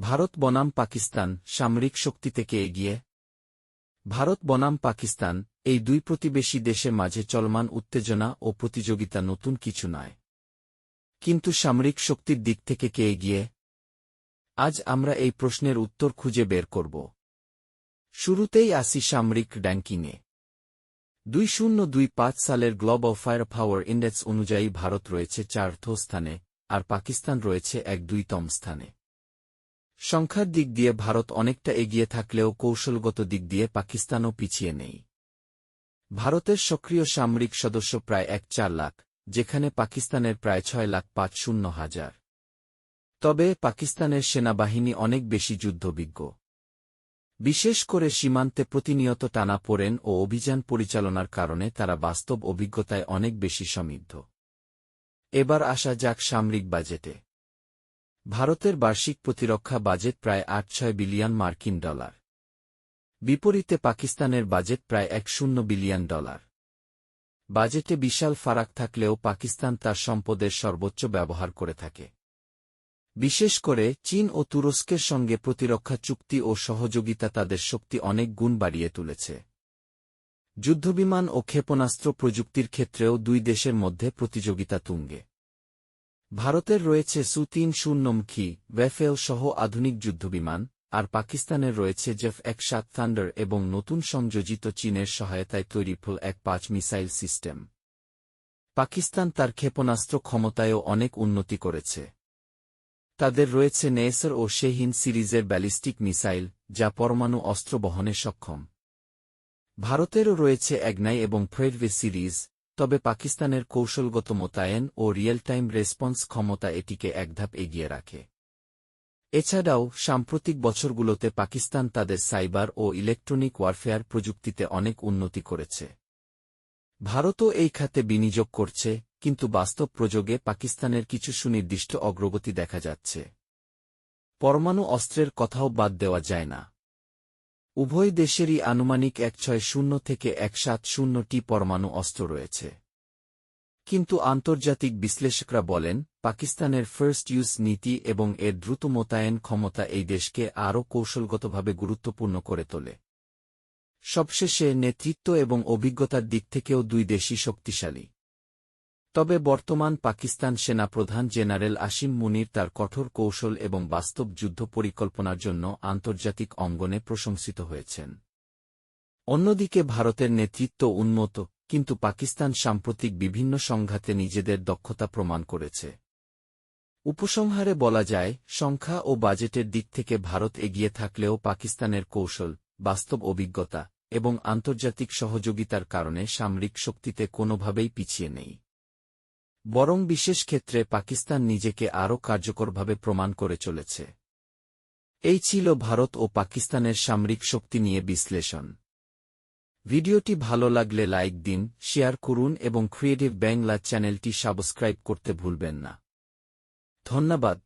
ভারত বনাম পাকিস্তান সামরিক শক্তি থেকে এগিয়ে। ভারত বনাম পাকিস্তান, এই দুই প্রতিবেশী দেশের মাঝে চলমান উত্তেজনা ও প্রতিযোগিতা নতুন কিছু নয়। কিন্তু সামরিক শক্তির দিক থেকে কে এগিয়ে? আজ আমরা এই প্রশ্নের উত্তর খুঁজে বের করব। শুরুতেই আসি সামরিক র্যাঙ্কিংয়ে। দুই শূন্য দুই পাঁচ সালের globe of fire power index অনুযায়ী ভারত রয়েছে চার্থ স্থানে আর পাকিস্তান রয়েছে এক দুইতম স্থানে। সংখ্যার দিক দিয়ে ভারত অনেকটা এগিয়ে থাকলেও কৌশলগত দিক দিয়ে পাকিস্তানও পিছিয়ে নেই। ভারতের সক্রিয় সামরিক সদস্য প্রায় এক চার লাখ, যেখানে পাকিস্তানের প্রায় ছয় লাখ পাঁচ শূন্য হাজার। তবে পাকিস্তানের সেনাবাহিনী অনেক বেশি যুদ্ধবিজ্ঞ। বিশেষ করে সীমান্তে প্রতিনিয়ত টানা পড়েন ও অভিযান পরিচালনার কারণে তারা বাস্তব অভিজ্ঞতায় অনেক বেশি সমৃদ্ধ। এবার আসা যাক সামরিক বাজেটে। ভারতের বার্ষিক প্রতিরক্ষা বাজেট প্রায় আট ছয় বিলিয়ন মার্কিন ডলার। বিপরীতে পাকিস্তানের বাজেট প্রায় এক শূন্য বিলিয়ন ডলার। বাজেটে বিশাল ফারাক থাকলেও পাকিস্তান তার সম্পদের সর্বোচ্চ ব্যবহার করে থাকে। বিশেষ করে, চীন ও তুরস্কের সঙ্গে প্রতিরক্ষা চুক্তি ও সহযোগিতা তাদের শক্তি অনেক গুণ বাড়িয়ে তুলেছে। যুদ্ধবিমান ও ক্ষেপণাস্ত্র প্রযুক্তির ক্ষেত্রেও দুই দেশের মধ্যে প্রতিযোগিতা তুঙ্গে। ভারতের রয়েছে সু তিন শূন্যমুখী ওয়েফেল সহ আধুনিক যুদ্ধবিমান, আর পাকিস্তানের রয়েছে জেফ এক সাত থান্ডার এবং নতুন সংযোজিত চীনের সহায়তায় তৈরি ফুল এক পাঁচ মিসাইল সিস্টেম। পাকিস্তান তার ক্ষেপণাস্ত্র ক্ষমতায়ও অনেক উন্নতি করেছে। তাদের রয়েছে নেসর ও শেহিন সিরিজের ব্যালিস্টিক মিসাইল, যা পরমাণু অস্ত্র বহনে সক্ষম। ভারতেরও রয়েছে অ্যাগনাই এবং ফ্রেডভে সিরিজ তবে পাকিস্তানের কৌশলগত মোতায়েন ও রিয়েল টাইম রেসপন্স ক্ষমতা এটিকে একধাপ এগিয়ে রাখে। এছাড়াও, সাম্প্রতিক বছরগুলোতে পাকিস্তান তাদের সাইবার ও ইলেকট্রনিক ওয়ারফেয়ার প্রযুক্তিতে অনেক উন্নতি করেছে। ভারতও এই খাতে বিনিয়োগ করছে, কিন্তু বাস্তব প্রযোগে পাকিস্তানের কিছু সুনির্দিষ্ট অগ্রগতি দেখা যাচ্ছে। পরমাণু অস্ত্রের কথাও বাদ দেওয়া যায় না। উভয় দেশেরই আনুমানিক এক ছয় শূন্য থেকে এক সাত শূন্যটি পরমাণু অস্ত্র রয়েছে। কিন্তু আন্তর্জাতিক বিশ্লেষকরা বলেন, পাকিস্তানের ফার্স্ট ইউজ নীতি এবং এর দ্রুত মোতায়েন ক্ষমতা এই দেশকে আরও কৌশলগতভাবে গুরুত্বপূর্ণ করে তোলে। সবশেষে নেতৃত্ব এবং অভিজ্ঞতার দিক থেকেও দুই দেশই শক্তিশালী। তবে বর্তমান পাকিস্তান সেনাপ্রধান জেনারেল আসিম মুনির তার কঠোর কৌশল এবং বাস্তব যুদ্ধ পরিকল্পনার জন্য আন্তর্জাতিক অঙ্গনে প্রশংসিত হয়েছেন। অন্যদিকে ভারতের নেতৃত্ব উন্নত, কিন্তু পাকিস্তান সাম্প্রতিক বিভিন্ন সংঘাতে নিজেদের দক্ষতা প্রমাণ করেছে। উপসংহারে বলা যায়, সংখ্যা ও বাজেটের দিক থেকে ভারত এগিয়ে থাকলেও পাকিস্তানের কৌশল, বাস্তব অভিজ্ঞতা এবং আন্তর্জাতিক সহযোগিতার কারণে সামরিক শক্তিতে কোনোভাবেই পিছিয়ে নেই। বরং বিশেষ ক্ষেত্রে পাকিস্তান নিজেকে আরও কার্যকরভাবে প্রমাণ করে চলেছে। এই ছিল ভারত ও পাকিস্তানের সামরিক শক্তি নিয়ে বিশ্লেষণ। ভিডিওটি ভালো লাগলে লাইক দিন, শেয়ার করুন এবং ক্রিয়েটিভ বাংলা চ্যানেলটি সাবস্ক্রাইব করতে ভুলবেন না। ধন্যবাদ।